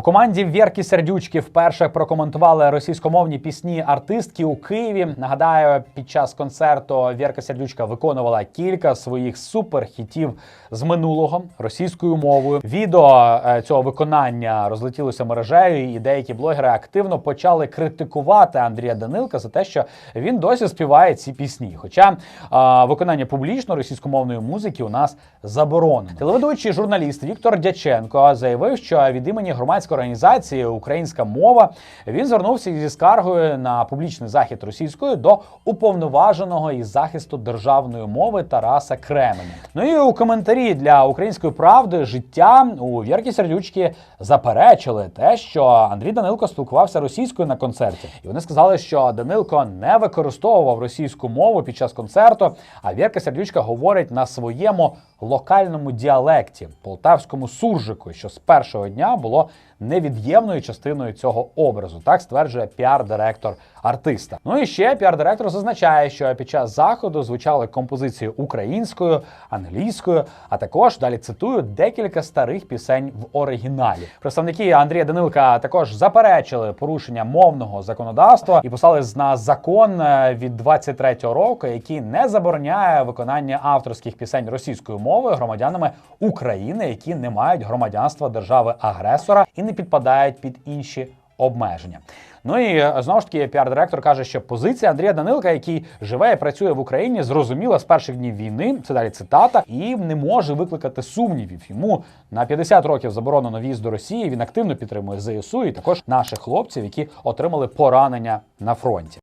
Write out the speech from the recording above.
У команді Вєрки Сердючки вперше прокоментували російськомовні пісні артистки у Києві. Нагадаю, під час концерту Вєрка Сердючка виконувала кілька своїх суперхітів з минулого російською мовою. Відео е, цього виконання розлетілося мережею, і деякі блогери активно почали критикувати Андрія Данилка за те, що він досі співає ці пісні. Хоча е, виконання публічно російськомовної музики у нас заборонено. Телеведучий журналіст Віктор Дяченко заявив, що від імені громадської організації Українська мова він звернувся зі скаргою на публічний захід російською до уповноваженого із захисту державної мови Тараса Кременя. Ну і у коментарі для української правди життя у Вірки Сердючки заперечили те, що Андрій Данилко спілкувався російською на концерті, і вони сказали, що Данилко не використовував російську мову під час концерту. А Вірка Сердючка говорить на своєму локальному діалекті полтавському суржику, що з першого дня було невід'ємною частиною цього образу. Так стверджує піар-директор артиста. Ну і ще піар-директор зазначає, що під час заходу звучали композиції українською, англійською, а також далі цитую декілька старих пісень в оригіналі. Представники Андрія Данилка також заперечили порушення мовного законодавства і послали на закон е, від 23-го року, який не забороняє виконання авторських пісень російською мовою громадянами України, які не мають громадянства держави-агресора і не підпадають під інші обмеження. Ну і е, знову ж таки, піар-директор каже, що позиція Андрія Данилка, який живе і працює в Україні, зрозуміла з перших днів війни. Це далі цитата, і не може викликати сумнівів. Йому на 50 років заборонено в'їзд до Росії. Він активно підтримує ЗСУ і також наших хлопців, які отримали поранення на фронті.